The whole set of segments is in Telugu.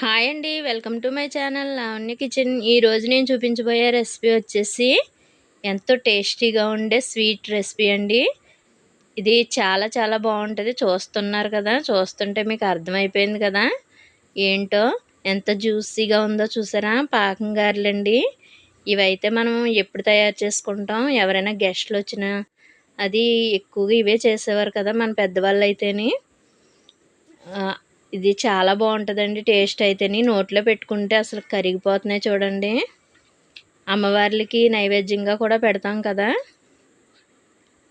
హాయ్ అండి welcome to my channel Lavanya kitchen. ఈరోజు నేను చూపించబోయే రెసిపీ వచ్చేసి ఎంతో టేస్టీగా ఉండే స్వీట్ రెసిపీ అండి. ఇది చాలా చాలా బాగుంటుంది చూస్తున్నారు కదా చూస్తుంటే మీకు అర్థమైపోయింది కదా. ఏంటో ఎంత జ్యూసీగా ఉందో చూసారా పాకం గారెలండి. ఇవైతే మనం ఎప్పుడు తయారు చేసుకుంటాం ఎవరైనా గెస్ట్లు వచ్చినా. అది ఎక్కువగా ఇవే చేసేవారు కదా మన పెద్దవాళ్ళు అయితేని. ఇది చాలా బాగుంటుందండి టేస్ట్ అయితేని. నోట్లో పెట్టుకుంటే అసలు కరిగిపోతున్నాయి చూడండి. అమ్మవార్లకి నైవేద్యంగా కూడా పెడతాం కదా.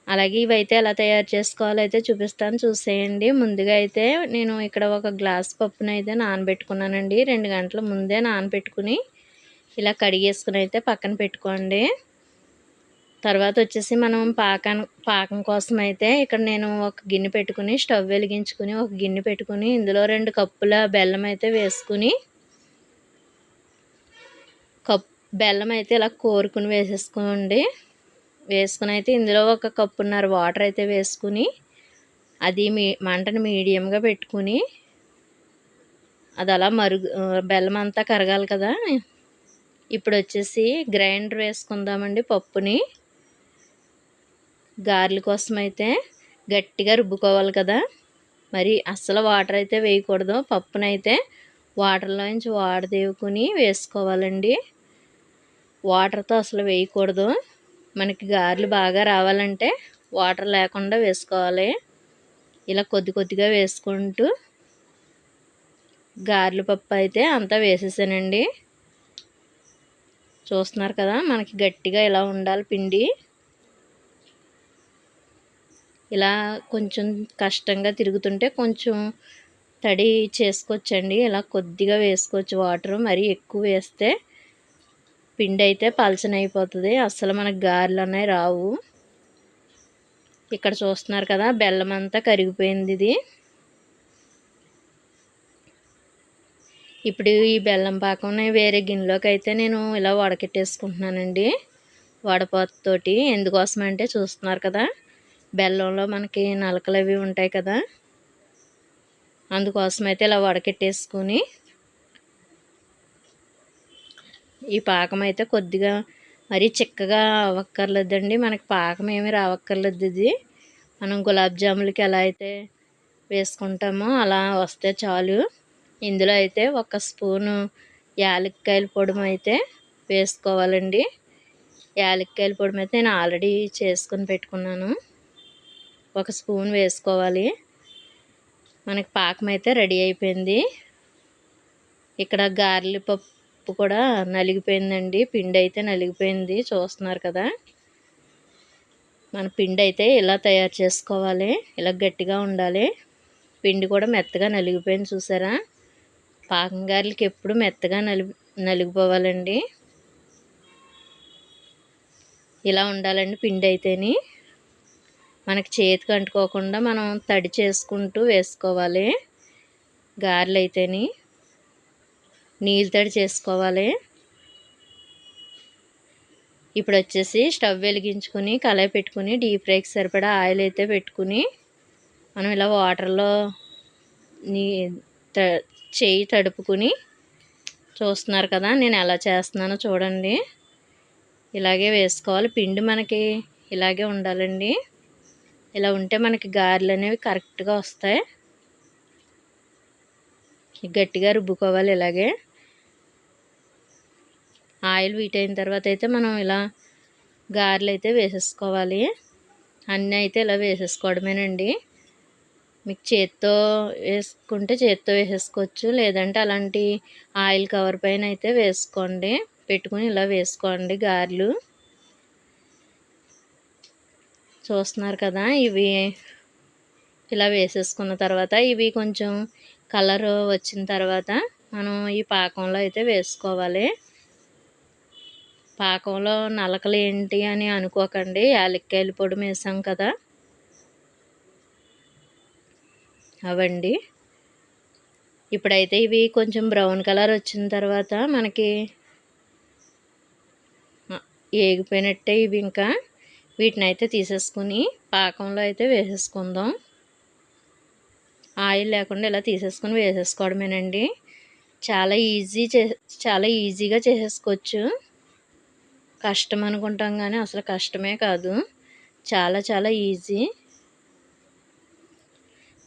అలాగే ఇవైతే ఎలా తయారు చేసుకోవాలో అయితే చూపిస్తాను చూసేయండి. ముందుగా అయితే నేను ఇక్కడ ఒక గ్లాస్ పప్పును అయితే నానబెట్టుకున్నానండి. రెండు గంటల ముందే నానబెట్టుకుని ఇలా కడిగేసుకుని అయితే పక్కన పెట్టుకోండి. తర్వాత వచ్చేసి మనం పాకం పాకం కోసం అయితే ఇక్కడ నేను ఒక గిన్నె పెట్టుకుని స్టవ్ వెలిగించుకుని ఒక గిన్నె పెట్టుకుని ఇందులో రెండు కప్పుల బెల్లం అయితే వేసుకుని కప్ బెల్లం అయితే ఇలా కోరుకుని వేసేసుకోండి. వేసుకుని అయితే ఇందులో ఒక కప్పున్నర వాటర్ అయితే వేసుకుని అది మీ మంటను మీడియంగా పెట్టుకుని అది అలా మరుగు బెల్లం అంతా కరగాలి కదా. ఇప్పుడు వచ్చేసి గ్రైండర్ వేసుకుందామండి పప్పుని. గారెల కోసం అయితే గట్టిగా రుబ్బుకోవాలి కదా. మరి అస్సలు వాటర్ అయితే వేయకూడదు. పప్పునైతే వాటర్లో నుంచి వాడదేవుకుని వేసుకోవాలండి. వాటర్తో అసలు వేయకూడదు. మనకి గారెలు బాగా రావాలంటే వాటర్ లేకుండా వేసుకోవాలి. ఇలా కొద్ది కొద్దిగా వేసుకుంటూ గారెల పప్పు అయితే అంతా వేసేసానండి. చూస్తున్నారు కదా మనకి గట్టిగా ఇలా ఉండాలి పిండి. ఇలా కొంచెం కష్టంగా తిరుగుతుంటే కొంచెం తడి చేసుకోవచ్చండి. ఇలా కొద్దిగా వేసుకోవచ్చు. వాటర్ మరి ఎక్కువ వేస్తే పిండి అయితే పలచనైపోతుంది. అస్సలు మనకు గారెలు అనేవి రావు. ఇక్కడ చూస్తున్నారు కదా బెల్లం అంతా కరిగిపోయింది ఇది. ఇప్పుడు ఈ బెల్లం పాకం వేరే గిన్నెలోకి అయితే నేను ఇలా వడకెట్టేసుకుంటున్నానండి. వడపాతతోటి ఎందుకోసం అంటే చూస్తున్నారు కదా బెల్లంలో మనకి నలకలు అవి ఉంటాయి కదా. అందుకోసం అయితే ఇలా వడకెట్టేసుకుని ఈ పాకం అయితే కొద్దిగా మరీ చిక్కగా అవ్వక్కర్లేదండి. మనకి పాకం ఏమి రావక్కర్లేదు ఇది. మనం గులాబ్ జాములకి ఎలా అయితే వేసుకుంటామో అలా వస్తే చాలు. ఇందులో అయితే ఒక స్పూను యాలక్కాయల పొడి అయితే వేసుకోవాలండి. యాలక్కాయల పొడి అయితే నేను ఆల్రెడీ చేసుకొని పెట్టుకున్నాను. ఒక స్పూన్ వేసుకోవాలి. మనకి పాకం అయితే రెడీ అయిపోయింది. ఇక్కడ గార్లి పప్పు కూడా నలిగిపోయిందండి. పిండి అయితే నలిగిపోయింది. చూస్తున్నారు కదా. మన పిండి అయితే ఇలా తయారు చేసుకోవాలి? ఇలా గట్టిగా ఉండాలి. పిండి కూడా మెత్తగా నలిగిపోయింది చూసారా? పాకం గారెలకి ఎప్పుడు మెత్తగా నలి నలిగిపోవాలండి. ఇలా ఉండాలండి పిండి అయితేని. మనకి చేతికి అంటుకోకుండా మనం తడి చేసుకుంటూ వేసుకోవాలి. గారెలు అయితేని నీళ్ళు తడి చేసుకోవాలి. ఇప్పుడు వచ్చేసి స్టవ్ వెలిగించుకుని కళాయి పెట్టుకుని డీప్ ఫ్రైకి సరిపడా ఆయిల్ అయితే పెట్టుకుని మనం ఇలా వాటర్లో నీ చేయి తడుపుకుని చూస్తున్నారు కదా నేను ఎలా చేస్తున్నానో చూడండి. ఇలాగే వేసుకోవాలి. పిండి మనకి ఇలాగే ఉండాలండి. ఇలా ఉంటే మనకి గారెలు అనేవి కరెక్ట్గా వస్తాయి. గట్టిగా రుబ్బుకోవాలి ఇలాగే. ఆయిల్ వీట్ అయిన తర్వాత అయితే మనం ఇలా గారెలు అయితే వేసేసుకోవాలి. అన్నీ అయితే ఇలా వేసేసుకోవడమేనండి. మీకు చేత్తో వేసుకుంటే చేత్తో వేసేసుకోవచ్చు. లేదంటే అలాంటి ఆయిల్ కవర్ పైన అయితే వేసుకోండి. పెట్టుకుని ఇలా వేసుకోండి గారెలు. చూస్తున్నారు కదా ఇవి ఇలా వేసేసుకున్న తర్వాత ఇవి కొంచెం కలర్ వచ్చిన తర్వాత మనం ఈ పాకంలో అయితే వేసుకోవాలి. పాకంలో నలకలు ఏంటి అని అనుకోకండి యాలక్కాయల పొడి వేసాం కదా. అవండి. ఇప్పుడైతే ఇవి కొంచెం బ్రౌన్ కలర్ వచ్చిన తర్వాత మనకి ఏగిపోయినట్టే ఇవి ఇంకా. వీటిని అయితే తీసేసుకుని పాకంలో అయితే వేసేసుకుందాం. ఆయిల్ లేకుండా ఇలా తీసేసుకుని వేసేసుకోవడమేనండి. చాలా ఈజీ చే చాలా ఈజీగా చేసేసుకోవచ్చు. కష్టం అనుకుంటాం కానీ అసలు కష్టమే కాదు. చాలా చాలా ఈజీ.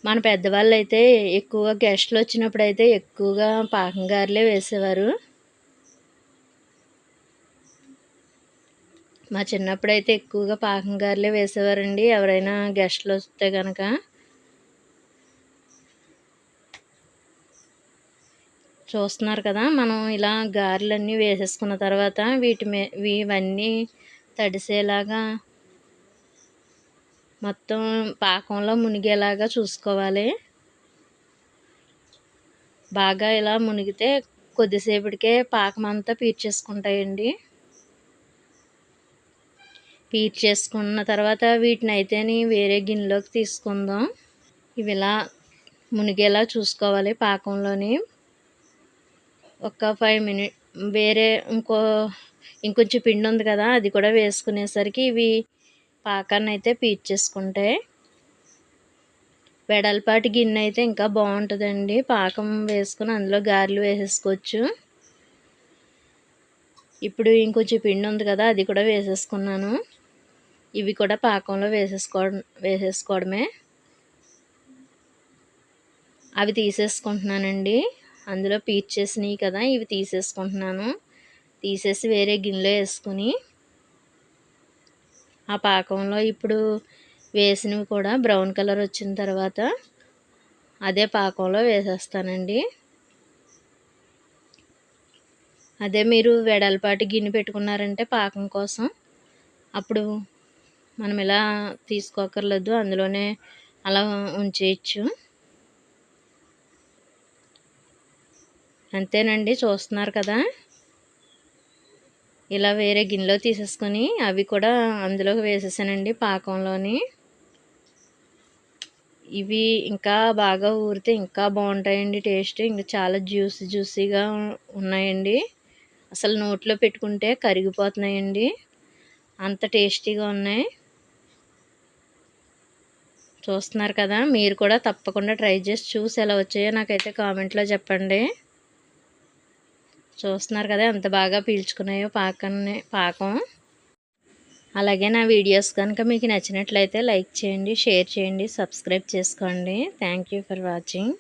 మన పెద్దవాళ్ళు అయితే ఎక్కువగా గెస్ట్లు వచ్చినప్పుడు అయితే ఎక్కువగా పాకం గారెలే వేసేవారు. మా చిన్నప్పుడు అయితే ఎక్కువగా పాకం గారెలే వేసేవారండి. ఎవరైనా గెస్ట్లు వస్తే కనుక చూస్తున్నారు కదా మనం ఇలా గారెలన్నీ వేసేసుకున్న తర్వాత వీటి మీ ఇవన్నీ తడిసేలాగా మొత్తం పాకంలో మునిగేలాగా చూసుకోవాలి. బాగా ఇలా మునిగితే కొద్దిసేపటికే పాకం అంతా పీర్చేసుకుంటాయండి. పీర్చేసుకున్న తర్వాత వీటిని అయితేని వేరే గిన్నెలోకి తీసుకుందాం. ఇవి ఇలా మునిగేలా చూసుకోవాలి పాకంలోని. ఒక ఫైవ్ మినిట్ వేరే ఇంకో ఇంకొంచెం పిండి ఉంది కదా అది కూడా వేసుకునేసరికి ఇవి పాకాన్ని అయితే పీల్చేసుకుంటే వెడల్పాటి గిన్నె అయితే ఇంకా బాగుంటుందండి. పాకం వేసుకుని అందులో గారెలు వేసేసుకోవచ్చు. ఇప్పుడు ఇంకొంచెం పిండి ఉంది కదా అది కూడా వేసేసుకున్నాను. ఇవి కూడా పాకంలో వేసేసుకోవడం వేసేసుకోవడమే. అవి తీసేసుకుంటున్నానండి. అందులో పీచేసినాయి కదా ఇవి తీసేసుకుంటున్నాను. తీసేసి వేరే గిన్నెలో వేసుకుని ఆ పాకంలో ఇప్పుడు వేసినవి కూడా బ్రౌన్ కలర్ వచ్చిన తర్వాత అదే పాకంలో వేసేస్తానండి. అదే మీరు వెడల్పాటి గిన్నె పెట్టుకున్నారంటే పాకం కోసం అప్పుడు మనం ఇలా తీసుకోకర్లేదు అందులోనే అలా ఉంచేయచ్చు. అంతేనండి చూస్తున్నారు కదా. ఇలా వేరే గిన్నెలో తీసేసుకొని అవి కూడా అందులోకి వేసేసానండి పాకంలోని. ఇవి ఇంకా బాగా ఊరితే ఇంకా బాగుంటాయండి టేస్ట్ ఇంకా చాలా జ్యూసీ జ్యూసీగా ఉన్నాయండి. అసలు నోట్లో పెట్టుకుంటే కరిగిపోతున్నాయండి. అంత టేస్టీగా ఉన్నాయి. చూస్తున్నారు కదా మీరు కూడా తప్పకుండా ట్రై చేసి చూసి ఎలా వచ్చాయో నాకైతే కామెంట్లో చెప్పండి. చూస్తున్నారు కదా ఎంత బాగా పీల్చుకున్నాయో పాకాన్ని పాకం. అలాగే నా వీడియోస్ కనుక మీకు నచ్చినట్లయితే లైక్ చేయండి షేర్ చేయండి సబ్స్క్రైబ్ చేసుకోండి. Thank for watching.